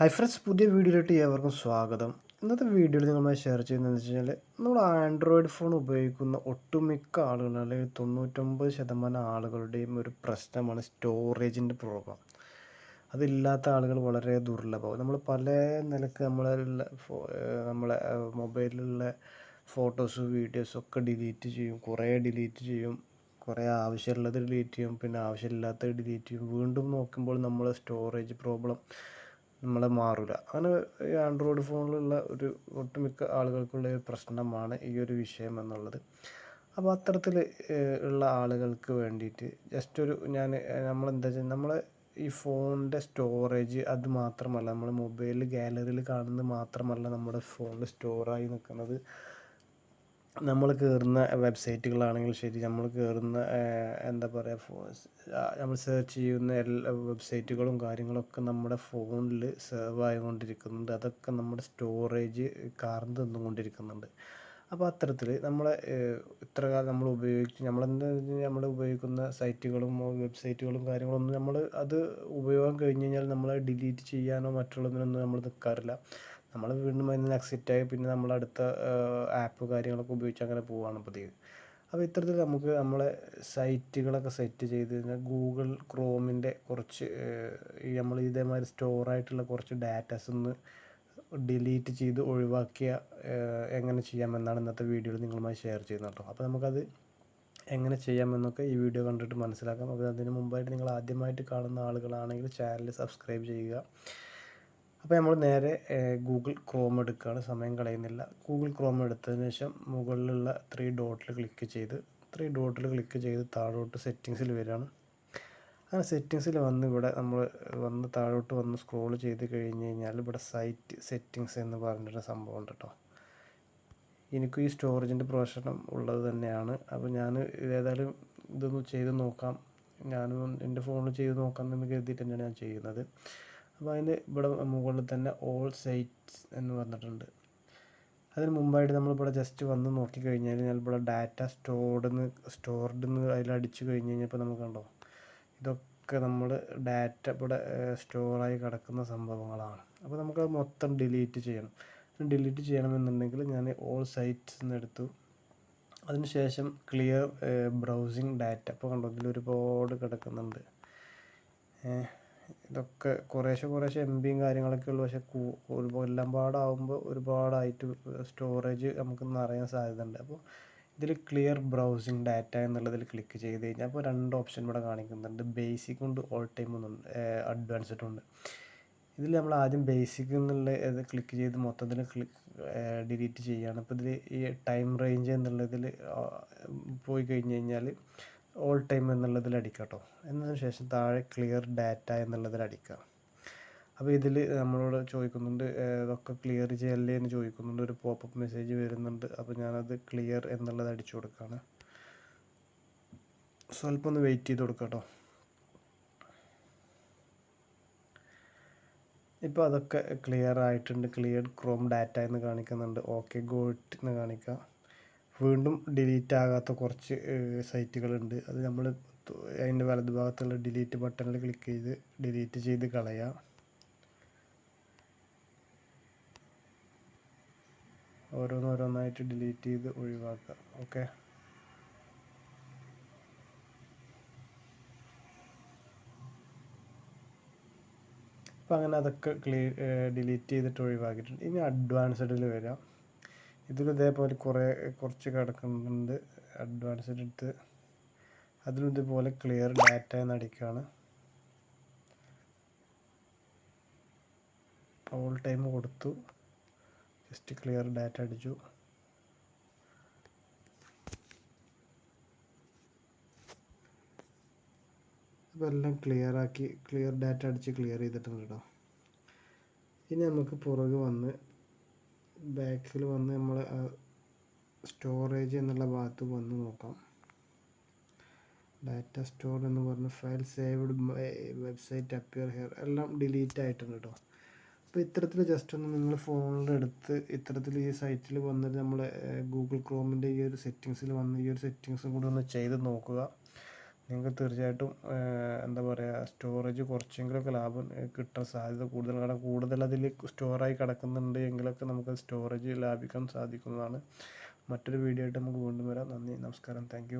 Hi friends പുതിയ വീഡിയോയിലോട്ട് ഏവർക്കും സ്വാഗതം. ഇന്നത്തെ വീഡിയോയിൽ നിങ്ങളുമായി ഷെയർ ചെയ്യുന്നതെന്ന് വെച്ച് കഴിഞ്ഞാൽ നമ്മൾ ആൻഡ്രോയിഡ് ഫോൺ ഉപയോഗിക്കുന്ന ഒട്ടുമിക്ക ആളുകൾ അല്ലെങ്കിൽ തൊണ്ണൂറ്റൊമ്പത് ശതമാനം ആളുകളുടെയും ഒരു പ്രശ്നമാണ് സ്റ്റോറേജിന്റെ പ്രോബ്ലം അതില്ലാത്ത ആളുകൾ വളരെ ദുർലഭം. നമ്മൾ പല നിലയ്ക്ക് നമ്മളെ നമ്മളെ മൊബൈലിലുള്ള ഫോട്ടോസ് വീഡിയോസ് ഒക്കെ ഡിലീറ്റ് ചെയ്യും. കുറേ ഡിലീറ്റ് ചെയ്യും. കുറേ ആവശ്യമുള്ളത് ഡിലീറ്റ് ചെയ്യും. പിന്നെ ആവശ്യമില്ലാത്തത് ഡിലീറ്റ് ചെയ്യും. വീണ്ടും നോക്കുമ്പോൾ നമ്മൾ സ്റ്റോറേജ് പ്രോബ്ലം നമ്മളെ മാറില്ല അങ്ങനെ ഈ ആൻഡ്രോയിഡ് ഫോണിലുള്ള ഒരു ഒട്ടുമിക്ക ആളുകൾക്കുള്ള ഒരു പ്രശ്നമാണ് ഈ ഒരു വിഷയം എന്നുള്ളത്. അപ്പോൾ അത്തരത്തിൽ ഉള്ള ആളുകൾക്ക് വേണ്ടിയിട്ട് ജസ്റ്റ് ഒരു ഞാൻ നമ്മളെന്താ വെച്ചാൽ നമ്മൾ ഈ ഫോണിന്റെ സ്റ്റോറേജ് അത് മാത്രമല്ല നമ്മൾ മൊബൈൽ ഗാലറിയിൽ കാണുന്നത് മാത്രമല്ല നമ്മുടെ ഫോണിൽ സ്റ്റോറായി നിൽക്കുന്നത് നമ്മൾ കയറുന്ന വെബ്സൈറ്റുകളാണെങ്കിലും ശരി നമ്മൾ കയറുന്ന എന്താ പറയുക നമ്മൾ സെർച്ച് ചെയ്യുന്ന എല്ലാ വെബ്സൈറ്റുകളും കാര്യങ്ങളൊക്കെ നമ്മുടെ ഫോണിൽ സേവ് ആയിക്കൊണ്ടിരിക്കുന്നുണ്ട്. അതൊക്കെ നമ്മുടെ സ്റ്റോറേജ് കാർന്ന് തിന്നുകൊണ്ടിരിക്കുന്നുണ്ട്. അപ്പോൾ അത്തരത്തിൽ നമ്മളെ ഇത്ര കാലം നമ്മൾ ഉപയോഗിച്ച് നമ്മളെന്താ നമ്മൾ ഉപയോഗിക്കുന്ന സൈറ്റുകളും വെബ്സൈറ്റുകളും കാര്യങ്ങളൊന്നും നമ്മൾ അത് ഉപയോഗം കഴിഞ്ഞ് കഴിഞ്ഞാൽ നമ്മൾ ഡിലീറ്റ് ചെയ്യാനോ മറ്റുള്ളതിനൊന്നും നമ്മൾ നിൽക്കാറില്ല നമ്മൾ വീണ്ടും അതിൽ നിന്ന് എക്സിറ്റ് ആയി പിന്നെ നമ്മൾ അടുത്ത ആപ്പ് കാര്യങ്ങളൊക്കെ ഉപയോഗിച്ച് അങ്ങനെ പോവുകയാണ് പതിവ്. അപ്പോൾ ഇത്തരത്തിൽ നമുക്ക് നമ്മളെ സൈറ്റുകളൊക്കെ സെറ്റ് ചെയ്ത് കഴിഞ്ഞാൽ ഗൂഗിൾ ക്രോമിന്റെ കുറച്ച് നമ്മൾ ഇതേമാതിരി സ്റ്റോർ ആയിട്ടുള്ള കുറച്ച് ഡാറ്റാസ് ഒന്ന് ഡിലീറ്റ് ചെയ്ത് ഒഴിവാക്കിയ എങ്ങനെ ചെയ്യാമെന്നാണ് ഇന്നത്തെ വീഡിയോയിൽ നിങ്ങളുമായി ഷെയർ ചെയ്യുന്നത് കേട്ടോ അപ്പോൾ നമുക്കത് എങ്ങനെ ചെയ്യാമെന്നൊക്കെ ഈ വീഡിയോ കണ്ടിട്ട് മനസ്സിലാക്കാം. അപ്പോൾ അതിന് മുമ്പായിട്ട് നിങ്ങൾ ആദ്യമായിട്ട് കാണുന്ന ആളുകളാണെങ്കിൽ ചാനൽ സബ്സ്ക്രൈബ് ചെയ്യുക. അപ്പോൾ നമ്മൾ നേരെ ഗൂഗിൾ ക്രോം എടുക്കുകയാണ് സമയം കളയുന്നില്ല. ഗൂഗിൾ ക്രോം എടുത്തതിന് ശേഷം മുകളിലുള്ള ത്രീ ഡോട്ടിൽ ക്ലിക്ക് ചെയ്ത് ത്രീ ഡോട്ടിൽ ക്ലിക്ക് ചെയ്ത് താഴോട്ട് സെറ്റിങ്സിൽ വരികയാണ്. അങ്ങനെ സെറ്റിങ്സിൽ വന്ന് ഇവിടെ നമ്മൾ വന്ന് താഴോട്ട് വന്ന് സ്ക്രോൾ ചെയ്ത് കഴിഞ്ഞ് കഴിഞ്ഞാൽ ഇവിടെ സൈറ്റ് സെറ്റിങ്സ് എന്ന് പറഞ്ഞിട്ടൊരു സംഭവം ഉണ്ട് കേട്ടോ എനിക്ക് ഈ സ്റ്റോറേജിന്റെ പ്രശ്നം ഉള്ളത് തന്നെയാണ്. അപ്പോൾ ഞാൻ ഏതായാലും ഇതൊന്ന് ചെയ്ത് നോക്കാം. ഞാനും എന്റെ ഫോണിൽ ചെയ്ത് നോക്കാം എന്ന് കരുതിയിട്ട് തന്നെയാണ് ഞാൻ ചെയ്യുന്നത്. അപ്പോൾ അതിന്റെ ഇവിടെ മുകളിൽ തന്നെ ഓൾ സൈറ്റ്സ് എന്ന് പറഞ്ഞിട്ടുണ്ട്. അതിന് മുമ്പായിട്ട് നമ്മളിവിടെ ജസ്റ്റ് വന്ന് നോക്കിക്കഴിഞ്ഞാൽ ഞാൻ ഇവിടെ ഡാറ്റ സ്റ്റോർഡ് സ്റ്റോർഡെന്ന് സ്റ്റോർഡ് നിന്ന് അതിൽ അടിച്ചു കഴിഞ്ഞ് കഴിഞ്ഞപ്പോൾ നമുക്ക് കണ്ടോ? ഇതൊക്കെ നമ്മൾ ഡാറ്റ ഇവിടെ സ്റ്റോറായി കിടക്കുന്ന സംഭവങ്ങളാണ്. അപ്പോൾ നമുക്കത് മൊത്തം ഡിലീറ്റ് ചെയ്യണം. ഡിലീറ്റ് ചെയ്യണമെന്നുണ്ടെങ്കിൽ ഞാൻ ഓൾ സൈറ്റ്സ് എന്ന് എടുത്തു. അതിനുശേഷം ക്ലിയർ ബ്രൗസിങ് ഡാറ്റ അപ്പോൾ കണ്ടോ? ഇതിൽ ഒരുപാട് കിടക്കുന്നുണ്ട് ഇതൊക്കെ കുറേശ്ശെ കുറേശ്ശെ എം ബിയും കാര്യങ്ങളൊക്കെ ഉള്ളു. പക്ഷേ എല്ലാം പാടാകുമ്പോൾ ഒരുപാടായിട്ട് സ്റ്റോറേജ് നമുക്ക് നിറയാൻ സാധ്യതയുണ്ട്. അപ്പോൾ ഇതിൽ ക്ലിയർ ബ്രൗസിങ് ഡാറ്റ എന്നുള്ളതിൽ ക്ലിക്ക് ചെയ്ത് കഴിഞ്ഞാൽ അപ്പോൾ രണ്ട് ഓപ്ഷൻ ഇവിടെ കാണിക്കുന്നുണ്ട്. ബേസിക് ഉണ്ട് ഓൾ ടൈം ഒന്നുണ്ട് അഡ്വാൻസ്ഡ് ഉണ്ട്. ഇതിൽ നമ്മൾ ആദ്യം ബേസിക് എന്നുള്ള ഇത് ക്ലിക്ക് ചെയ്ത് മൊത്തത്തിൽ ക്ലിക്ക് ഡിലീറ്റ് ചെയ്യുകയാണ് അപ്പോൾ ഇതിൽ ഈ ടൈം റേഞ്ച് എന്നുള്ളതിൽ പോയി കഴിഞ്ഞ് കഴിഞ്ഞാൽ ഓൾ ടൈം എന്നുള്ളതിൽ അടിക്കുക കേട്ടോ എന്നതിന് ശേഷം താഴെ ക്ലിയർ ഡാറ്റ എന്നുള്ളതിൽ അടിക്കുക. അപ്പോൾ ഇതിൽ നമ്മളോട് ചോദിക്കുന്നുണ്ട് ഇതൊക്കെ ക്ലിയർ ചെയ്യല്ലേ എന്ന് ചോദിക്കുന്നുണ്ട്. ഒരു പോപ്പപ്പ് മെസ്സേജ് വരുന്നുണ്ട്. അപ്പോൾ ഞാനത് ക്ലിയർ എന്നുള്ളത് അടിച്ചു കൊടുക്കുകയാണ്. സ്വല്പം ഒന്ന് വെയിറ്റ് ചെയ്ത് കൊടുക്കുക കേട്ടോ ഇപ്പോൾ അതൊക്കെ ക്ലിയർ ആയിട്ടുണ്ട്. ക്ലിയർ ക്രോം ഡാറ്റ എന്ന് കാണിക്കുന്നുണ്ട്. ഓക്കെ ഗോട്ട് എന്ന് കാണിക്കുക. വീണ്ടും ഡിലീറ്റ് ആകാത്ത കുറച്ച് സൈറ്റുകളുണ്ട് അത് നമ്മൾ അതിന്റെ വലതു ഭാഗത്തുള്ള ഡിലീറ്റ് ബട്ടണിൽ ക്ലിക്ക് ചെയ്ത് ഡിലീറ്റ് ചെയ്ത് കളയാം. ഓരോന്നോരോന്നായിട്ട് ഡിലീറ്റ് ചെയ്ത് ഒഴിവാക്കുക. ഓക്കെ അപ്പോൾ അങ്ങനെ അതൊക്കെ ക്ലിയർ ഡിലീറ്റ് ചെയ്തിട്ട് ഒഴിവാക്കിയിട്ടുണ്ട്. ഇനി അഡ്വാൻസ്ഡിൽ വരാം. ഇതിലും ഇതേപോലെ കുറേ കുറച്ച് കിടക്കുന്നുണ്ട്. അഡ്വാൻസ്ഡ് എടുത്ത് അതിലും ഇതുപോലെ ക്ലിയർ ഡാറ്റ എന്ന് അടിക്കുകയാണ് ഓൾ ടൈം കൊടുത്തു. ജസ്റ്റ് ക്ലിയർ ഡാറ്റ അടിച്ചു. ഇതെല്ലാം ക്ലിയർ ആക്കി ക്ലിയർ ഡാറ്റ അടിച്ച് ക്ലിയർ ചെയ്തിട്ടുണ്ട് കേട്ടോ ഇനി നമുക്ക് പുറകെ വന്ന് ബാക്കിൽ വന്ന് നമ്മൾ സ്റ്റോറേജ് എന്നുള്ള ഭാഗത്ത് വന്ന് നോക്കാം. ഡാറ്റ സ്റ്റോർ എന്ന് പറഞ്ഞ് file saved website appear here എല്ലാം ഡിലീറ്റ് ആയിട്ടുണ്ട് കേട്ടോ അപ്പോൾ ഇത്തരത്തിൽ ജസ്റ്റ് ഒന്ന് നിങ്ങൾ ഫോണിലെടുത്ത് ഇത്തരത്തിൽ ഈ സൈറ്റിൽ വന്നിട്ട് നമ്മൾ ഗൂഗിൾ ക്രോമിന്റെ ഈ ഒരു സെറ്റിങ്സിൽ വന്ന് ഈ ഒരു സെറ്റിങ്സും കൂടി ഒന്ന് ചെയ്ത് നോക്കുക. നിങ്ങൾക്ക് തീർച്ചയായിട്ടും എന്താ പറയുക സ്റ്റോറേജ് കുറച്ചെങ്കിലുമൊക്കെ ലാഭം കിട്ടാൻ സാധ്യത കൂടുതൽ. കാരണം കൂടുതൽ അതിൽ സ്റ്റോറായി കിടക്കുന്നുണ്ട് എങ്കിലൊക്കെ നമുക്ക് സ്റ്റോറേജ് ലാഭിക്കാൻ സാധിക്കുന്നതാണ്. മറ്റൊരു വീഡിയോ ആയിട്ട് നമുക്ക് വീണ്ടും വരാം. നന്ദി നമസ്കാരം. താങ്ക്